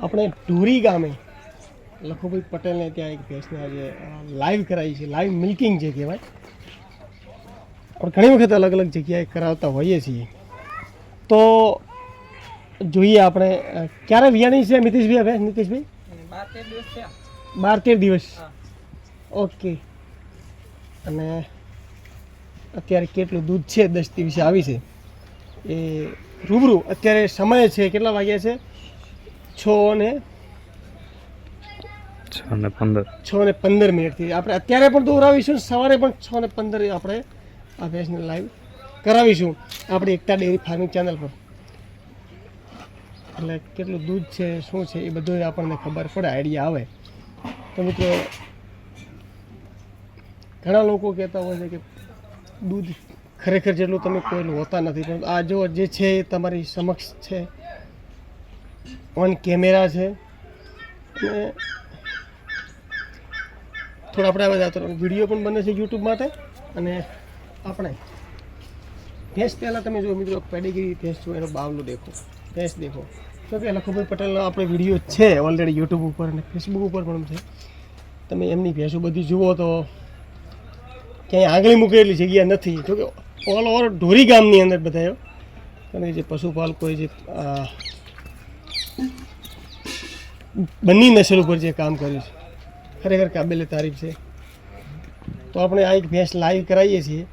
આપણે ઢોરી ગામે લખુભાઈ પટેલને ત્યાં એક ભેંસને આજે લાઈવ કરાવી છે. લાઈવ મિલ્કિંગ જે કહેવાય. આપણે ઘણી વખત અલગ અલગ જગ્યાએ કરાવતા હોઈએ છીએ. તો જોઈએ આપણે ક્યારે વિયાણી છે નીતિશભાઈ હવે? નીતિશભાઈ બાર તેર દિવસ. ઓકે અને અત્યારે કેટલું દૂધ છે? દસ દિવસે આવી છે. એ રૂબરૂ. અત્યારે સમય છે, કેટલા વાગ્યા છે? છ ને છ ને પંદર. છ ને પંદર મિનિટથી. આપણે અત્યારે પણ દોરાવીશું સવારે પણ છ ને પંદર આપણે આ ભેંસને લાઈવ કરાવીશું. આપણી એકતા ડેરી ફાર્મિંગ ચેનલ પર. એટલે કેટલું દૂધ છે શું છે એ બધું આપણને ખબર પડે આઈડિયા આવે. તો મિત્રો ઘણા લોકો કહેતા હોય છે કે દૂધ ખરેખર જેટલું તમે કોઈનું હોતા નથી પણ આ જો જે છે એ તમારી સમક્ષ છે. ઓન કેમેરા છે. અને થોડા આપણે બધા તો વીડિયો પણ બને છે યુટ્યુબ માટે. અને આપણે ભેંસ પહેલાં તમે જો મિત્રો પેડિગરી ભેંસ જો એનો બાવલો દેખો. ભેંસ દેખો. તો કે લખુભાઈ પટેલનો આપણે વીડિયો છે ઓલરેડી યુટ્યુબ ઉપર અને ફેસબુક ઉપર પણ છે. તમે એમની ભેંસો બધી જુઓ તો ક્યાંય આંગળી મૂકે એટલી જગ્યા નથી. જો કે ઓલ ઓવર ઢોરી ગામની અંદર બધા અને જે પશુપાલકો જે બંની નસલ ઉપર જે કામ કર્યું છે. ખરેખર કાબેલે તારીફ છે. તો આપણે આ એક ભેંસ લાઈવ કરાવીએ છીએ.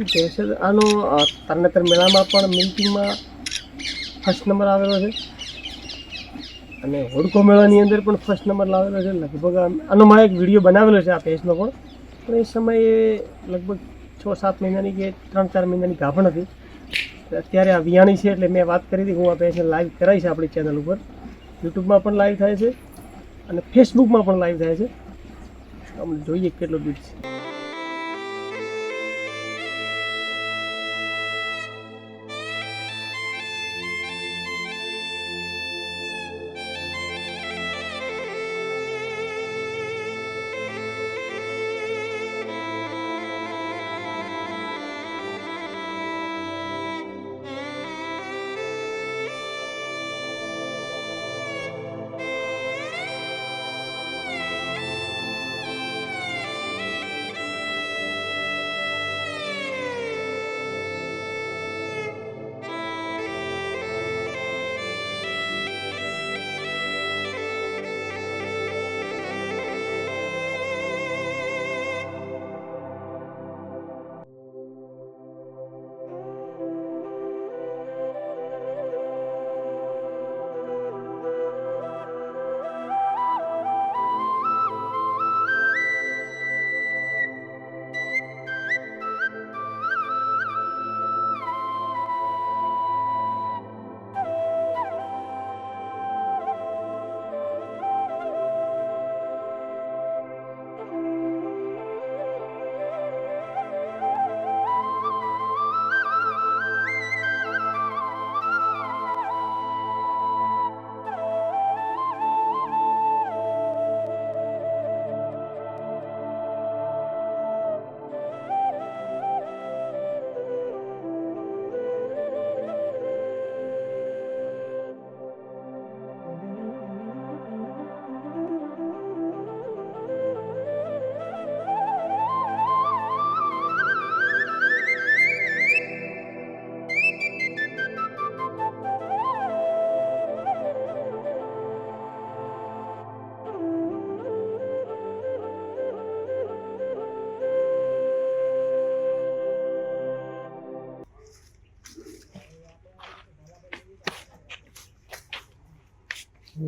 આખી ભેંસ જ આનો તરણેતર મેળામાં પણ મિલ્કિંગમાં ફર્સ્ટ નંબર આવેલો છે. અને હોડકો મેળાની અંદર પણ ફર્સ્ટ નંબર લાવેલો છે. લગભગ આનો મારે એક વીડિયો બનાવેલો છે આ પેજનો પણ. પણ એ સમયે લગભગ છ સાત મહિનાની કે ત્રણ ચાર મહિનાની ગાભણ હતી. અત્યારે આ વિયાણી છે એટલે મેં વાત કરી હતી હું આ પેજને લાઈવ કરાવીશ આપણી ચેનલ ઉપર. યુટ્યુબમાં પણ લાઈવ થાય છે. અને ફેસબુકમાં પણ લાઈવ થાય છે. આપણે જોઈએ કેટલો દૂધ છે.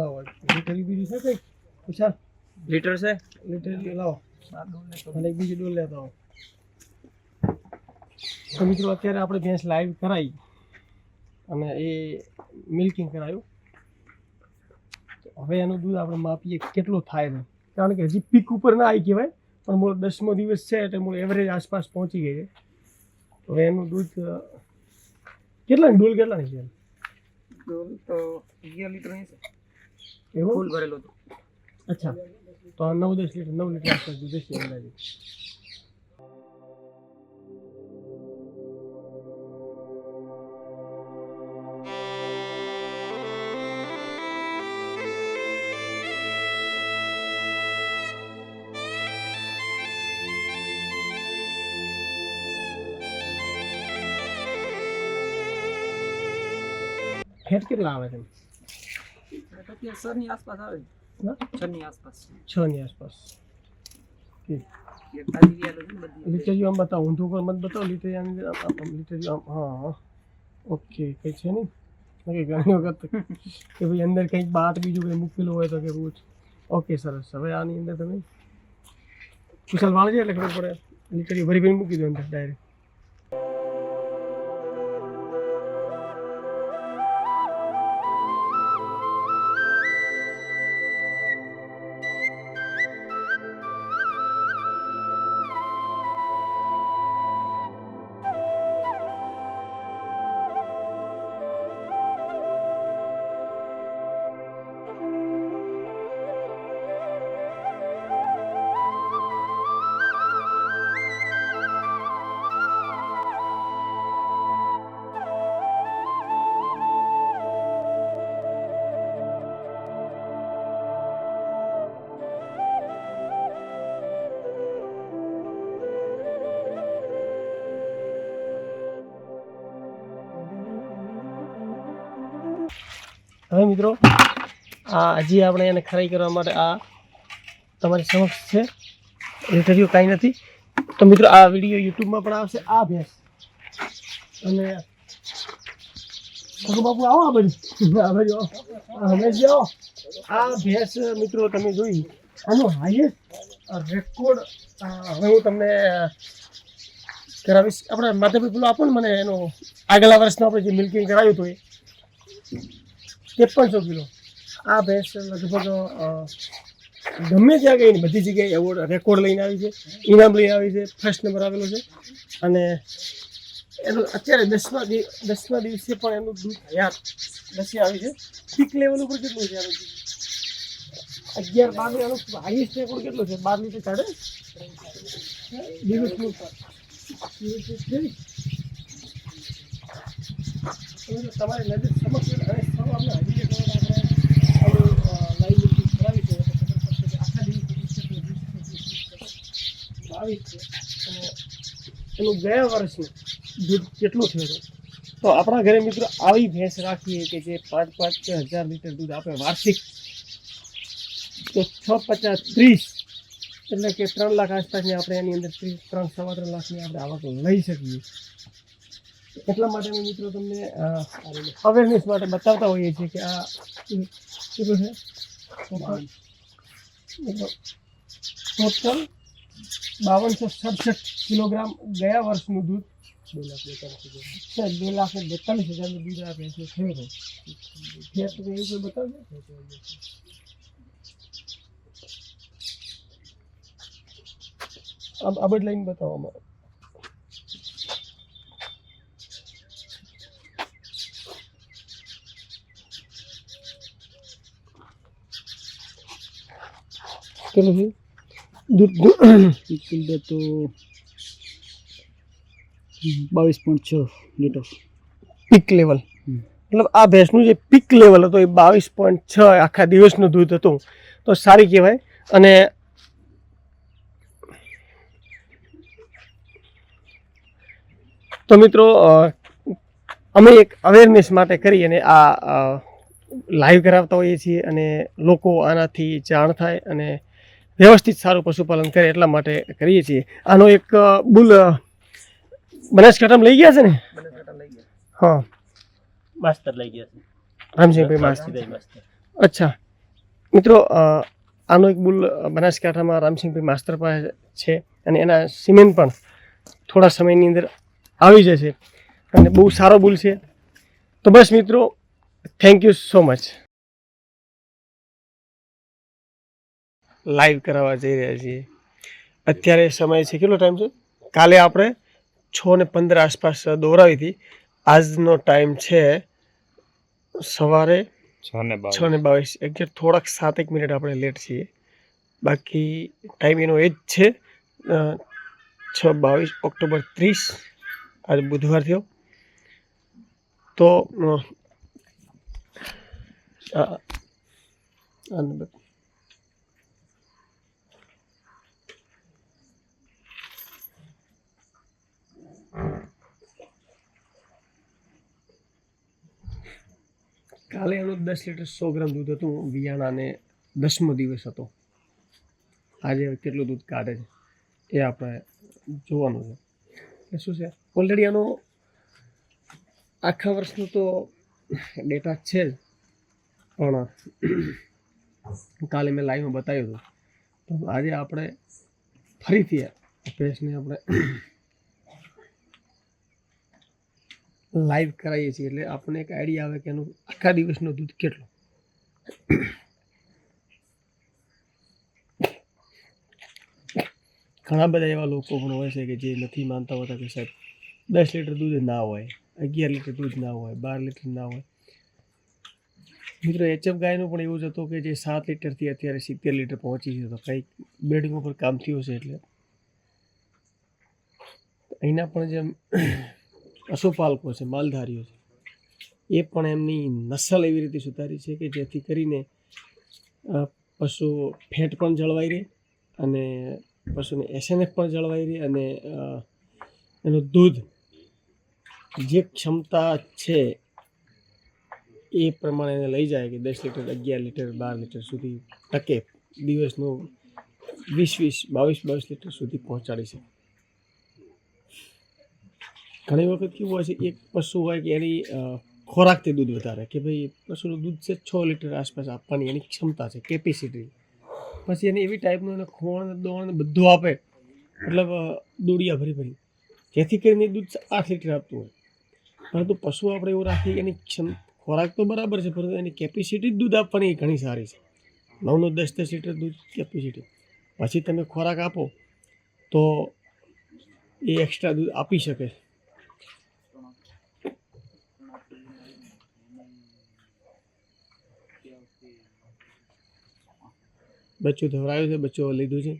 લાવો. લીટરી બીજું છે કંઈ? પૂછા લીટર છે? લીટર લાવો. અને એક બીજી ડોલ લેતા આવો. તો મિત્રો અત્યારે આપણે ભેંસ લાઈવ કરાવી અને એ મિલ્કિંગ કરાયું. તો હવે એનું દૂધ આપણે માપીએ કેટલું થાય ને કારણ કે હજી પીક ઉપર ના આવી કહેવાય પણ મૂળ દસમો દિવસ છે એટલે મૂળ એવરેજ આસપાસ પહોંચી ગઈ છે. હવે એનું દૂધ કેટલા કેટલાની ડોલ કેટલાની છે? ડોલ તો અગિયાર લીટર છે. એવું ફૂલ ભરેલું હતું અચ્છા તો આ નવ દસ લીટર નવ લીટર આસપાસ દૂધ હશે અંદાજે ફેટ કેટલા આવે છે અત્યારે સરની આસપાસ આવે હા? છની આસપાસ છ ની આસપાસ ઠીક એક તાજી વ્યાલો છે ને બધી લીટરી આમ બતાવો ઊંધું પર મત બતાવો લીટરી આમ આમ આમ લીટરી આમ હા હા ઓકે કંઈ છે નહીં ઓકે ઘણી વખત કે ભાઈ અંદર કંઈક બાટ બીજું કંઈ મૂકેલું હોય તો કે બહુ ઓકે સરસ હવે આની અંદર તમે કુશલ વાળજે એટલે ખબર પડે લીટરી ભરી ભરી મૂકી દો અંદર ડાયરેક્ટ હવે મિત્રો, આ હજી આપણે એને ખરાઈ કરવા માટે આ તમારી સમક્ષ છે. ઇન્ટરવ્યૂ કાંઈ નથી. તો મિત્રો, આ વીડિયો યુટ્યુબમાં પણ આવશે. આ ભેંસ. અને બાપુ આવો આ બાજુ. આ બાજુ હંમેશ આવો. આ ભેંસ, મિત્રો, તમે જોઈ. આનો હાઈએસ્ટ રેકોર્ડ હવે હું તમને કરાવીશ. આપણે માધવભાઈ પેલો આપો ને મને એનો આગલા વર્ષનો આપણે જે મિલ્કિંગ કરાવ્યું હતું એ. ત્રેપનસો કિલો. આ ભેંસ લગભગ ગમે ત્યાં ગઈ બધી જગ્યાએ એવોર્ડ રેકોર્ડ લઈને આવી છે ઇનામ લઈને આવી છે ફર્સ્ટ નંબર આવેલો છે. અને એનું અત્યારે દસમા દસમા દિવસે પણ એનું દૂધ યાદ દસે આવી છે. પીક લેવલ ઉપર કેટલું છે દૂધ? અગિયાર, બાર એનું હાઈએસ્ટ રેકોર્ડ કેટલો છે? બાર લીટર કાઢે દિવસનું. તમારી નજર સમક્ષ એનું ગયા વર્ષનું દૂધ કેટલું થયું તો આપણા ઘરે મિત્રો આવી ભેંસ રાખીએ કે જે પાંચ પાંચ છ હજાર લીટર દૂધ આપે વાર્ષિક. તો છ પચાસ ત્રીસ એટલે કે ત્રણ લાખ આસપાસની આપણે એની અંદર ત્રીસ, ત્રણ, સવા ત્રણ લાખની આપણે આવક લઈ શકીએ. એટલા માટે અમે મિત્રો તમને અવેરનેસ માટે બતાવતા હોઈએ છીએ કે આ કેટલું છે? ટોટલ બાવનસો સડસઠ કિલોગ્રામ ગયા વર્ષનું દૂધ બે લાખ બેતાલીસ હજાર. બે લાખ ને બેતાલીસ હજારનું દૂધ આપે છે થયું હતું ફેટ તો એવું કોઈ બતાવજો આ આ લાઈન બતાવો અમારે. કેટલું છે દૂધ તો બાવીસ પોઈન્ટ છ લીટર પીક લેવલ મતલબ આ ભેંસનું જે પીક લેવલ હતો એ બાવીસ પોઈન્ટ છ આખા દિવસનું દૂધ હતું. તો સારી કહેવાય. અને તો મિત્રો અમે એક અવેરનેસ માટે કરી અને આ લાઈવ કરાવતા હોઈએ છીએ અને લોકો આનાથી જાણ થાય અને વ્યવસ્થિત સારું પશુપાલન કરે એટલા માટે કરીએ છીએ. આનો એક બુલ બનાસકાંઠામાં લઈ ગયા છે ને? હા. માસ્તર લઈ ગયા છે. રામસિંહભાઈ માસ માસ્તર. અચ્છા. મિત્રો આનો એક બુલ બનાસકાંઠામાં રામસિંહભાઈ માસ્તર પાસે છે અને એના સિમેન્ટ પણ થોડા સમયની અંદર આવી જશે. અને બહુ સારો બુલ છે. તો બસ મિત્રો thank you so much live કરાવવા જઈ રહ્યા છીએ. અત્યારે સમય છે કેટલો ટાઈમ છે? કાલે આપણે છ ને પંદર આસપાસ દોરાવી હતી. આજનો ટાઈમ છે સવારે છ ને બાવીસ. એક્ઝેક્ટ થોડાક સાતેક મિનિટ આપણે લેટ છીએ. બાકી ટાઈમ એનો એ જ છે. છ બાવીસ ઓક્ટોબર ત્રીસ આજે બુધવાર થયો. તો અ, આ- આને બત- કાલે એનું દસ લીટર સો ગ્રામ દૂધ હતું વિયાણાને દસમો દિવસ હતો. આજે કેટલું દૂધ કાઢે છે, એ આપણે જોવાનું છે. એટલે શું છે ઓલરેડી આનો આખા વર્ષનો તો ડેટા છે જ, પણ કાલે મેં લાઈવમાં બતાવ્યું હતું. તો આજે આપણે ફરીથી ભેંસને આપણે લાઈવ કરાવીએ છીએ એટલે આપણને એક આઈડિયા આવે કે એનું આખા દિવસનું દૂધ કેટલું. ઘણા બધા એવા લોકો પણ હોય છે કે જે નથી માનતા હોતા કે સાહેબ, દસ લીટર દૂધ ના હોય, અગિયાર લીટર દૂધ ના હોય, બાર લીટર ના હોય. મિત્રો એચએફ ગાયનું પણ એવું જ હતું કે જે સાત લીટરથી અત્યારે સિત્તેર લીટર પહોંચી છે, તો કંઈક બેડિંગ ઉપર કામ થયું છે એટલે. અહીંના પણ જેમ પશુપાલકો છે, માલધારીઓ છે. એ પણ એમની નસલ એવી રીતે સુધારી છે કે જેથી કરીને પશુ ફેટ પણ જળવાઈ રહે અને પશુને એસએનએફ પણ જળવાઈ રહે અને એનું દૂધ જે ક્ષમતા છે એ પ્રમાણે એને લઈ જાય કે દસ લીટર, અગિયાર લીટર, બાર લીટર સુધી ટકે દિવસનું વીસ વીસ, બાવીસ બાવીસ લીટર સુધી પહોંચાડી શકે. ઘણી વખત કેવું હોય છે, એક પશુ હોય કે એની ખોરાકથી દૂધ વધારે કે ભાઈ પશુનું દૂધ છે છ લીટર આસપાસ આપવાની, એની ક્ષમતા છે કેપેસિટી પછી એને એવી ટાઈપનું એને ખોણ, દોણ બધું આપે, મતલબ દોડિયા ભરી ભરી. જેથી કરીને દૂધ આઠ લીટર આપતું હોય. પરંતુ પશુ આપણે એવું રાખીએ એની ક્ષમ, ખોરાક તો બરાબર છે, પરંતુ એની કેપેસિટી દૂધ આપવાની ઘણી સારી છે. નવ દસ દસ લીટર દૂધ કેપેસિટી પછી તમે ખોરાક આપો, તો એ એક્સ્ટ્રા દૂધ આપી શકે બચ્ચું ધવરાયું છે બચ્ચું લીધું છે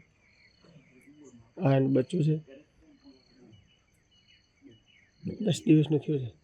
આ એનું બચ્ચું છે દસ દિવસનું થયું છે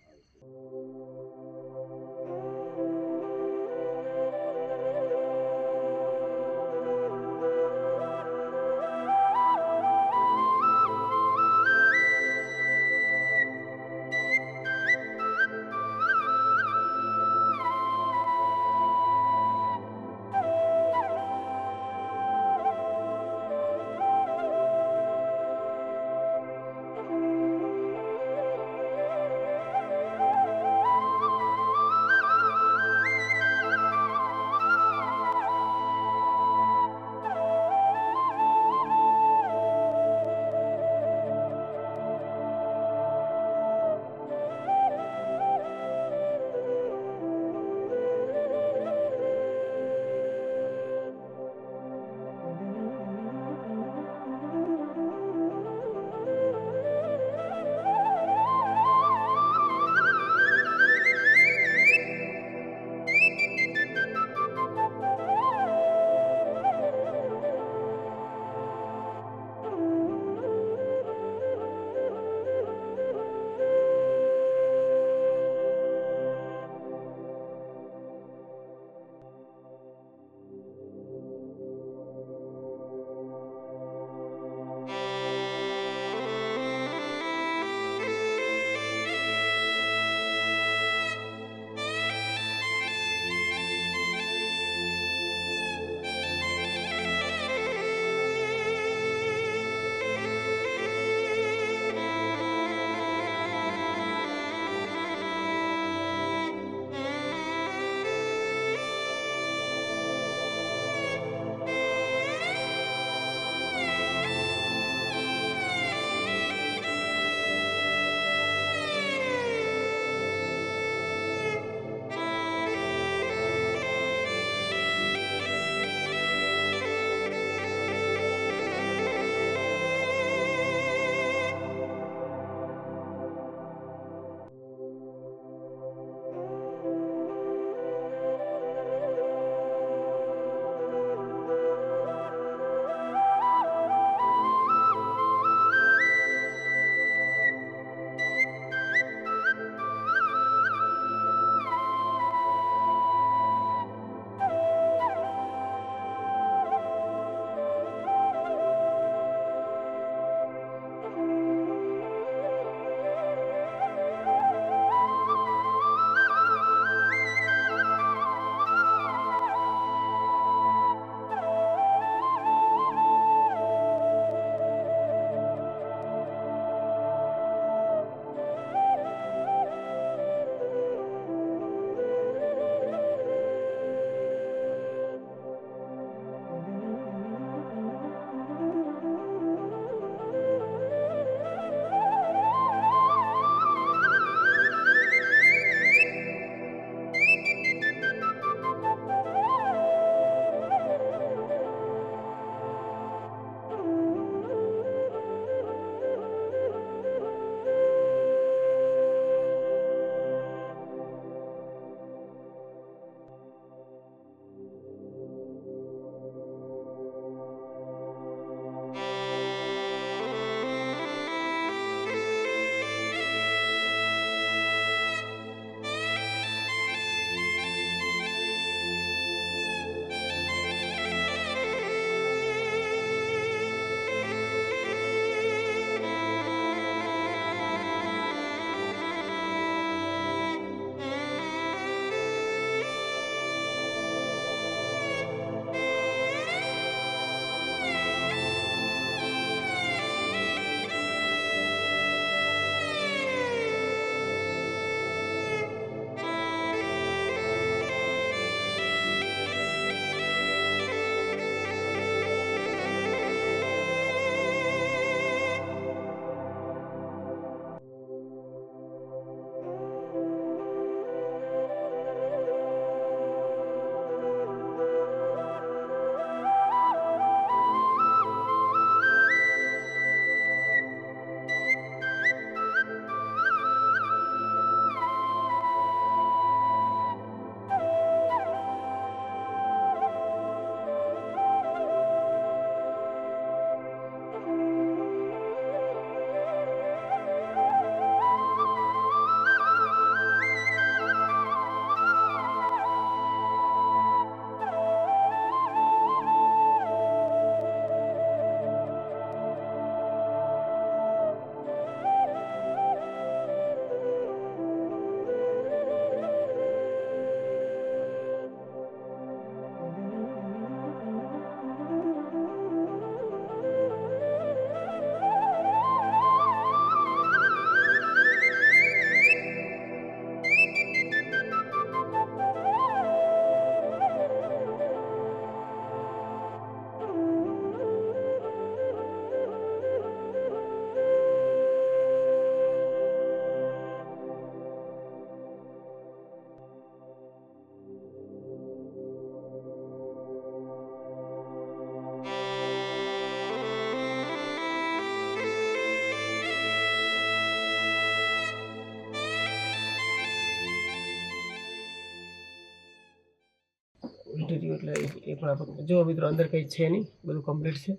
એટલે એ- પણ આપણે જો મિત્રો, અંદર કંઈ છે નહીં, બધું કમ્પ્લીટ છે.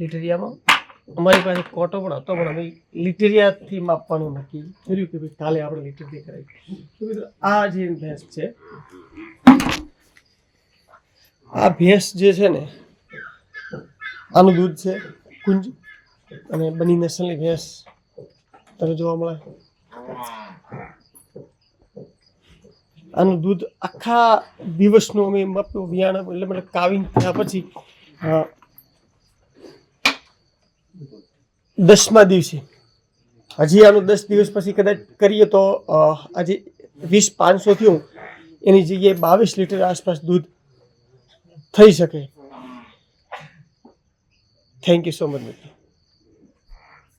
લિટેરિયામાં અમારી પાસે કોટો પણ હતો, પણ અમે લિટેરિયાથી માપવાનું નક્કી કર્યું કે ભાઈ કાલે આપણે લિટેરિયા કરાવી મિત્રો, આ જે ભેંસ છે, આ ભેંસ જે છે ને, આનું દૂધ છે, કુંજ અને બની નેશનલની ભેંસ. તમને જોવા મળે? આનું દૂધ આખા દિવસનું અમે મપ્યું વિયાણ એટલે મતલબ કાવિંગ થયા પછી દસમા દિવસે. હજી આનું દસ દિવસ પછી કદાચ કરીએ તો આજે વીસ પાંચસો થયું. એની જગ્યાએ બાવીસ લીટર આસપાસ દૂધ થઈ શકે. થેન્ક યુ સો મચ મિત્રો.